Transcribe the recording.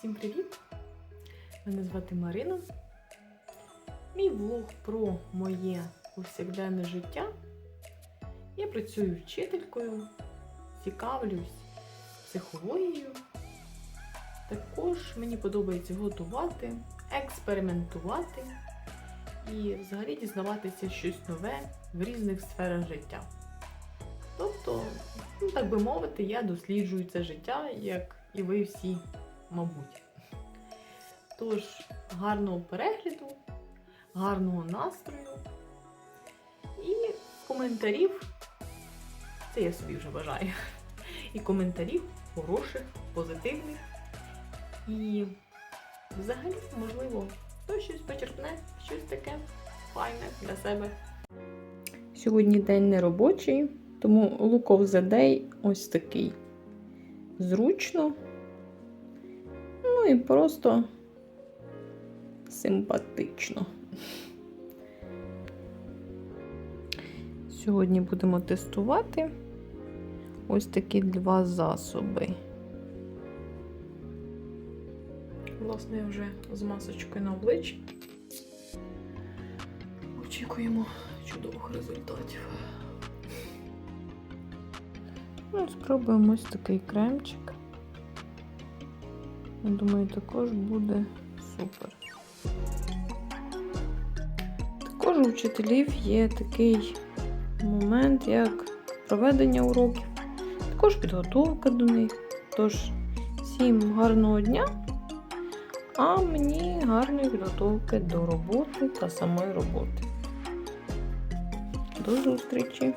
Всім привіт! Мене звати Марина. Мій влог про моє повсякденне життя. Я працюю вчителькою, цікавлюсь психологією. Також мені подобається готувати, експериментувати і взагалі дізнаватися щось нове в різних сферах життя. Тобто, ну, так би мовити, я досліджую це життя, як і ви всі, мабуть. Тож, гарного перегляду, гарного настрою і коментарів. Це я собі вже бажаю. І коментарів хороших, позитивних. І взагалі, можливо, хтось щось почерпне, щось таке файне для себе. Сьогодні день неробочий, тому of the day ось такий. Зручно. Ну і просто симпатично. Сьогодні будемо тестувати ось такі два засоби. Власне, я вже з масочкою на обличчі. Очікуємо чудових результатів. Ну, спробуємо ось такий кремчик. Я думаю, також буде супер. Також у вчителів є такий момент, як проведення уроків, також підготовка до них. Тож, всім гарного дня, а мені гарної підготовки до роботи та самої роботи. До зустрічі!